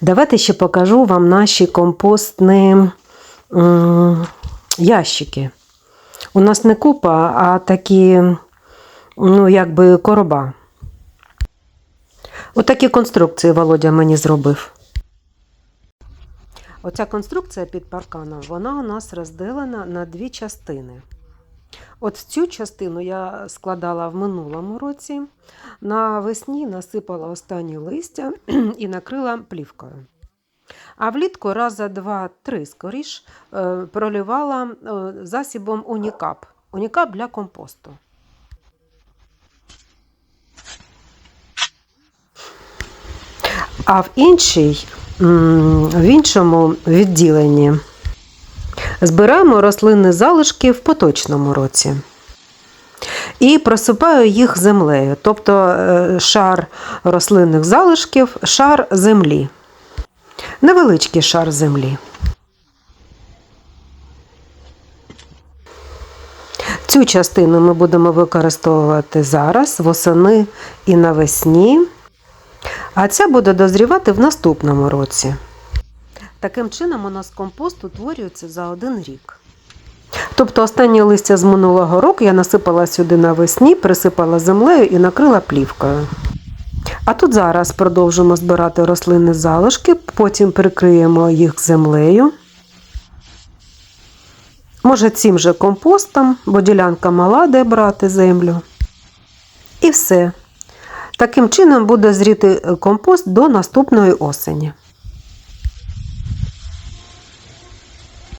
Давайте ще покажу вам наші компостні ящики. У нас не купа, а такі, ну, якби короба. Отакі конструкції Володя мені зробив. Оця конструкція під парканом, вона у нас розділена на дві частини. От цю частину я складала в минулому році. Навесні насипала останні листя і накрила плівкою. А влітку раз два-три скоріш е, проливала е, засібом унікап. Унікап для компосту. А в іншій, в іншому відділенні збираємо рослинні залишки в поточному році. І просипаю їх землею, тобто е, шар рослинних залишків, шар землі. Невеличкий шар землі. Цю частину ми будемо використовувати зараз, восени і навесні, а ця буде дозрівати в наступному році. Таким чином, у нас компост утворюється за один рік. Тобто останнє листя з минулого року я насипала сюди навесні, присипала землею і накрила плівкою. А тут зараз продовжимо збирати рослинні залишки, потім прикриємо їх землею. Може, цим же компостом, бо ділянка мала, де брати землю. І все. Таким чином буде зріти компост до наступної осені.